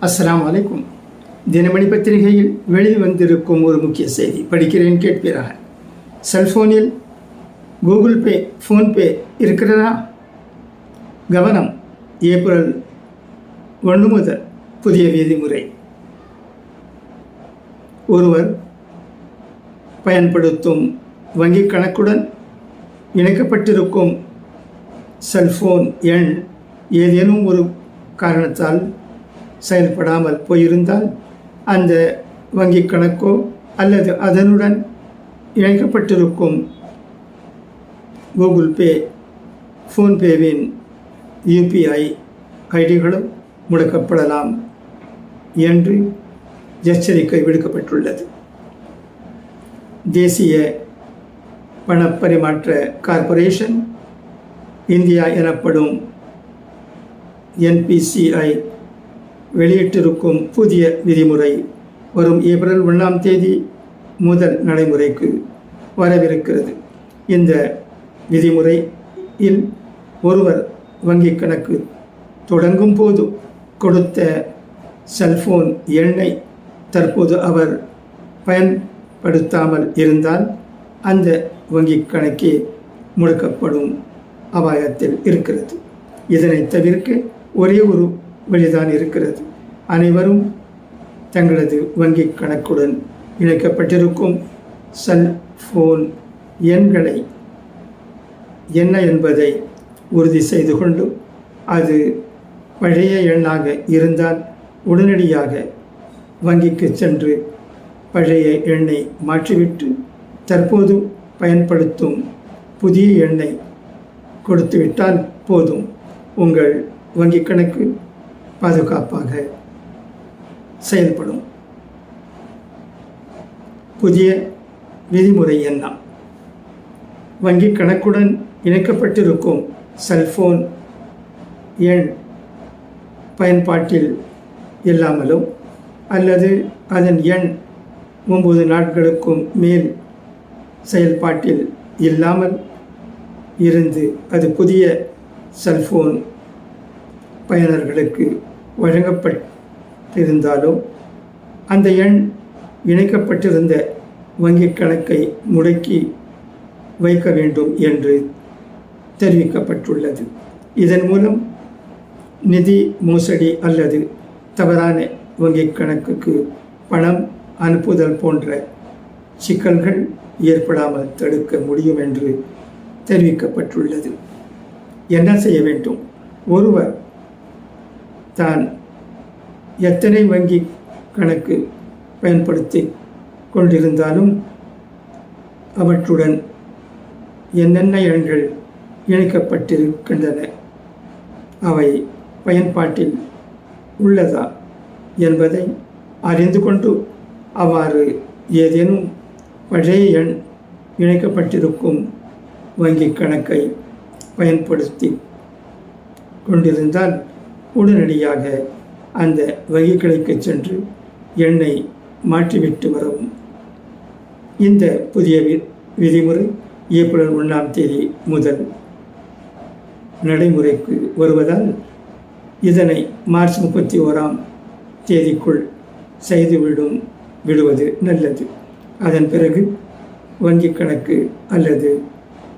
அஸ்லாம் வலைக்கும் தினமணி பத்திரிகையில் வெளிவந்திருக்கும் ஒரு முக்கிய செய்தி. படிக்கிறேன் கேட்பீராக. செல்ஃபோனில் கூகுள் பே ஃபோன்பே இருக்கிறதா? கவனம். ஏப்ரல் ஒன்று முதல் புதிய விதிமுறை. ஒருவர் பயன்படுத்தும் வங்கிக் கணக்குடன் இணைக்கப்பட்டிருக்கும் செல்ஃபோன் எண் ஏதேனும் ஒரு காரணத்தால் செயல்படாமல் போயிருந்தால் அந்த வங்கிக் கணக்கோ அல்லது அதனுடன் இணைக்கப்பட்டிருக்கும் கூகுள் பே ஃபோன்பேவின் யூபிஐ ஐடிகளும் முடக்கப்படலாம் என்று எச்சரிக்கை விடுக்கப்பட்டுள்ளது. தேசிய பணப்பரிமாற்ற கார்ப்பரேஷன் இந்தியா எனப்படும் என்பிசிஐ வெளியிட்டிருக்கும் புதிய விதிமுறை வரும் ஏப்ரல் ஒன்றாம் தேதி முதல் நடைமுறைக்கு வரவிருக்கிறது. இந்த விதிமுறையில் ஒருவர் வங்கிக் கணக்கு தொடங்கும் போது கொடுத்த செல்போன் எண்ணை தற்போது அவர் பயன்படுத்தாமல் இருந்தால் அந்த வங்கிக் கணக்கே முடக்கப்படும் அபாயத்தில் இருக்கிறது. இதனை தவிர்க்க ஒரே ஒரு வழிதான் இருக்கிறது. அனைவரும் தங்களது வங்கிக் கணக்குடன் இணைக்கப்பட்டிருக்கும் செல்போன் எண்களை என்ன என்பதை உறுதி செய்து கொண்டு அது பழைய எண்ணாக இருந்தால் உடனடியாக வங்கிக்கு சென்று பழைய எண்ணை மாற்றிவிட்டு தற்போது பயன்படுத்தும் புதிய எண்ணை கொடுத்துவிட்டால் போதும். உங்கள் வங்கிக் கணக்கு பாதுகாப்பாக செயல்படும். புதிய விதிமுறை என்ன வங்கிக் கணக்குடன் இணைக்கப்பட்டிருக்கும் செல்போன் எண் பயன்பாட்டில் இல்லாமலும் அல்லது அதன் எண் ஒன்பது நாட்களுக்கும் மேல் செயல்பாட்டில் இல்லாமல் இருந்து அது புதிய செல்போன் பயனர்களுக்கு வழங்கப்பட்டிருந்தாலும் அந்த எண் இணைக்கப்பட்டிருந்த வங்கிக் கணக்கை முடக்கி வைக்க வேண்டும் என்று தெரிவிக்கப்பட்டுள்ளது. இதன் மூலம் நிதி மோசடி அல்லது தவறான வங்கிக் கணக்குக்கு பணம் அனுப்புதல் போன்ற சிக்கல்கள் ஏற்படாமல் தடுக்க முடியும் என்று தெரிவிக்கப்பட்டுள்ளது. என்ன செய்ய வேண்டும்? ஒருவர் தான் எத்தனை வங்கி கணக்கு பயன்படுத்தி கொண்டிருந்தாலும் அவற்றுடன் என்னென்ன எண்கள் இணைக்கப்பட்டிருக்கின்றன? அவை பயன்பாட்டில் உள்ளதா என்பதை அறிந்து கொண்டு அவ்வாறு ஏதேனும் பழைய எண் இணைக்கப்பட்டிருக்கும் வங்கிக் கணக்கை பயன்படுத்தி கொண்டிருந்தால் உடனடியாக அந்த வங்கி சென்று எண்ணெய் மாற்றிவிட்டு வரவும். இந்த புதிய வி விதிமுறை ஏப்ரல் ஒன்றாம் தேதி முதல் நடைமுறைக்கு வருவதால் இதனை மார்ச் முப்பத்தி ஓராம் தேதிக்குள் செய்துவிடும் விடுவது நல்லது. அதன் பிறகு வங்கிக் கணக்கு அல்லது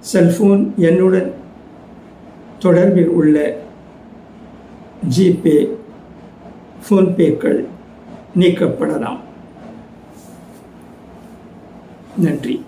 செல்போன் எண்ணுடன் தொடர்பில் உள்ள ஜிபே ஃபோன்பேக்கள் நீக்கப்படலாம். நன்றி.